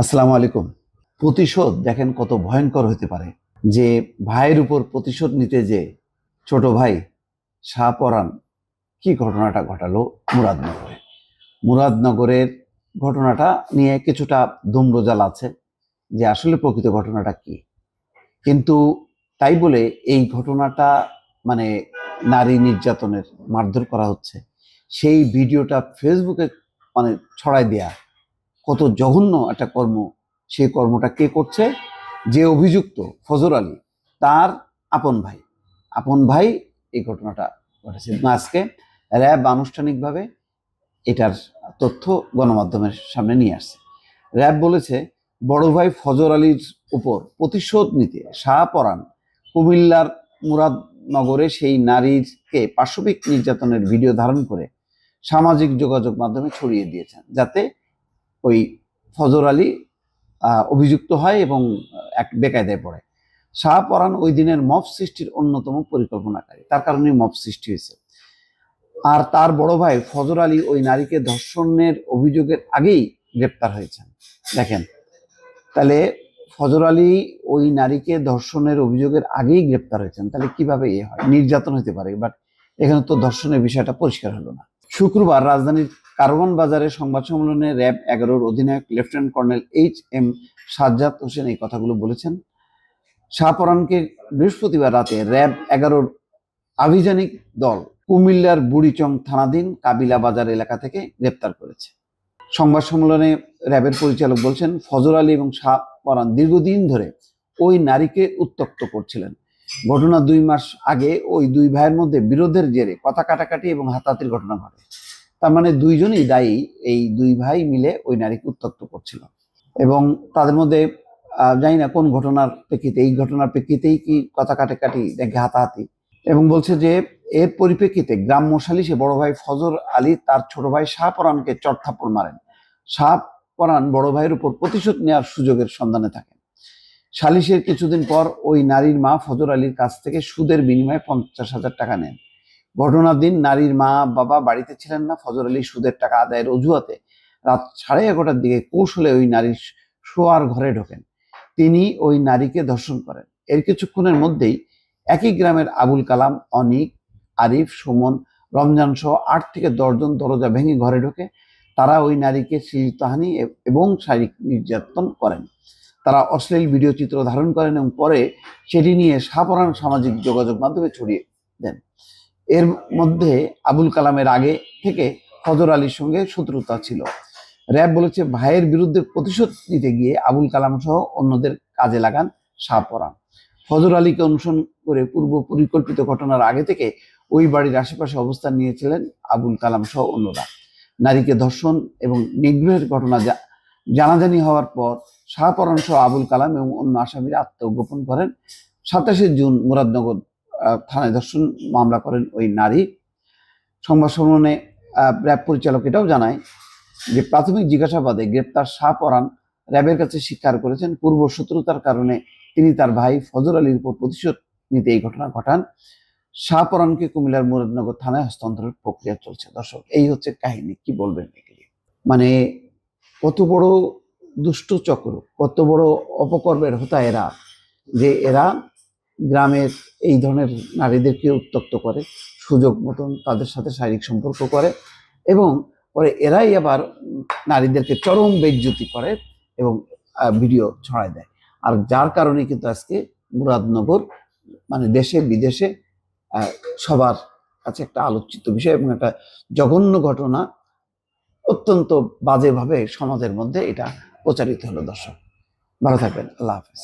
আসসালামু আলাইকুম। প্রতিশোধ দেখেন কত ভয়ঙ্কর হতে পারে। যে ভাইয়ের উপর প্রতিশোধ নিতে যে ছোট ভাই শাহপরান কি ঘটনাটা ঘটালো মুরাদনগরে? মুরাদনগরের ঘটনাটা নিয়ে কিছুটা ধূম্রজাল আছে যে আসলে প্রকৃত ঘটনাটা কি। কিন্তু তাই বলে এই ঘটনাটা মানে নারী নির্যাতনের মারধর করা হচ্ছে। সেই ভিডিওটা ফেসবুকে মানে ছড়াই দেয়া কত জঘন্য একটা কর্ম সেই কর্মটা কে করছে? যে অভিযুক্ত ফজর আলী তার আপন ভাই। আপন ভাই এই ঘটনাটা ঘটেছে। আজকে র্যাব আনুষ্ঠানিকভাবে এটার তথ্য গণমাধ্যমের সামনে নিয়ে আসছে। র্যাব বলেছে বড় ভাই ফজর আলীর উপর প্রতিশোধ নিতে শাহপরান কুমিল্লার মুরাদনগরে সেই নারীকে পাশবিক নির্যাতনের ভিডিও ধারণ করে সামাজিক যোগাযোগ মাধ্যমে ছড়িয়ে দিয়েছেন যাতে ওই ফজর আলী অভিযুক্ত হয় এবং এক বেকায়দায় পড়ে। শাহপরান ওই দিনের মব সৃষ্টির অন্যতম পরিকল্পনাকারী। তার কারণে মব সৃষ্টি হয়েছে। আর তার বড় ভাই ফজর আলী ওই নারীকে ধর্ষণের অভিযোগের আগেই গ্রেপ্তার হয়েছেন। দেখেন, তাহলে ফজর আলী ওই নারীকে ধর্ষণের অভিযোগের আগেই গ্রেপ্তার হয়েছেন। তাহলে কীভাবে এ হয়? নির্যাতন হতে পারে, বাট এখানে তো ধর্ষণের বিষয়টা পরিষ্কার হলো না। শুক্রবার রাজধানীর কারওয়ান বাজারে সংবাদ সম্মেলনে র্যাব এগারোর অধিনায়ক lieutenant colonel H M Sajjad Hossain এই কথাগুলো বলেছেন। শাহপরানকে বৃহস্পতিবার রাতে র্যাব এগারোর আভিযানিক দল কুমিল্লার বুড়িচং থানাধীন কাবিলা বাজার এলাকা থেকে গ্রেপ্তার করেছে। সংবাদ সম্মেলনে র্যাবের পরিচালক বলছেন, ফজর আলী এবং শাহপরান দীর্ঘদিন ধরে ওই নারীকে উত্তক্ত করছিলেন। ঘটনা দুই মাস আগে ওই দুই ভাইয়ের মধ্যে বিরোধের জেরে কথা কাটাকাটি এবং হাতাহাতির ঘটনা ঘটে। তার মানে দুইজনই দায়ী এই দুই ভাই মিলে ওই নারীকে উত্তক্ত করছিল। এবং তাদের মধ্যে জানি না কোন ঘটনার প্রেক্ষিতে, এই ঘটনার প্রেক্ষিতেই কি কথা কাটাকাটি নাকি হাতাহাতি। এবং বলছে যে, এর পরিপ্রেক্ষিতে গ্রাম্য সালিশে বড় ভাই ফজর আলী তার ছোট ভাই শাহপরানকে চটথাপ্পড় মারেন। শাহপরান বড় ভাইয়ের উপর প্রতিশোধ নেওয়ার সুযোগের সন্ধানে থাকেন। সালিশের কিছুদিন পর ওই নারীর মা ফজর আলীর কাছ থেকে সুদের বিনিময়ে পঞ্চাশ হাজার টাকা নেন। ঘটনার দিন নারীর মা বাবা বাড়িতে ছিলেন না, ফজর আলী সুদের টাকা আদায়ের অজুহাতে রাত সাড়ে এগারোটার দিকে কৌশলে ওই নারীর শোয়ার ঘরে ঢোকেন। তিনি ওই নারীকে ধর্ষণ করেন। এর কিছুক্ষণের মধ্যেই একই গ্রামের আবুল কালাম, অনিক, আরিফ, সুমন, রমজান সহ আট থেকে দশজন দরজা ভেঙে ঘরে ঢোকে। তারা ওই নারীকে শ্লীলতাহানি এ- এবং শারীরিক নির্যাতন করেন। তারা অশ্লীল ভিডিও চিত্র ধারণ করেন এবং পরে সেটি নিয়ে সাপরান সামাজিক যোগাযোগ মাধ্যমে ছড়িয়ে দেন। এর মধ্যে আবুল কালামের আগে থেকে ফজর আলীর সঙ্গে শত্রুতা ছিল। র্যাব বলেছে, ভাইয়ের বিরুদ্ধে প্রতিশোধ নিতে গিয়ে আবুল কালাম সহ অন্যদের কাজে লাগান শাহপরান ফজর আলীকে অনুসরণ করে পূর্ব পরিকল্পিত ঘটনার আগে থেকে ওই বাড়ির আশেপাশে অবস্থান নিয়েছিলেন আবুল কালাম সহ অন্যরা। নারীকে ধর্ষণ এবং নিগ্রহের ঘটনা জানাজানি হওয়ার পর শাহপরান সহ আবুল কালাম এবং অন্য আসামিরা আত্মগোপন করেন। সাতাশে জুন মুরাদনগর থানায় ধর্ষণ মামলা করেন ওই নারী। সংবাদ সম্মেলনে র্যাব পরিচালক এটাও জানায় যে প্রাথমিক জিজ্ঞাসাবাদে গ্রেপ্তার শাহ পরান র্যাবের কাছে স্বীকার করেছেন। পূর্ব শত্রুতার কারণে তিনি তার ভাই ফজর আলীর উপর প্রতিশোধ নিতে এই ঘটনা ঘটান। শাহপরানকে কুমিল্লার মুরাদনগর থানায় হস্তান্তরের প্রক্রিয়া চলছে। দর্শক, এই হচ্ছে কাহিনী। কি বলবেন মানে কত বড় দুষ্ট চক্র, কত বড় অপকর্মের হতা এরা, যে এরা গ্রামের এই ধরনের নারীদেরকে উত্তক্ত করে, সুযোগ মতন তাদের সাথে শারীরিক সম্পর্ক করে এবং পরে এরাই আবার নারীদেরকে চরম বেজ্জতি করে এবং ভিডিও ছড়ায় দেয়। আর যার কারণে কিন্তু আজকে মুরাদনগর মানে দেশে, বিদেশে সবার কাছে একটা আলোচিত বিষয় এবং একটা জঘন্য ঘটনা অত্যন্ত বাজেভাবে সমাজের মধ্যে এটা প্রচারিত হলো। দর্শক, ভালো থাকবেন। আল্লাহ হাফেজ।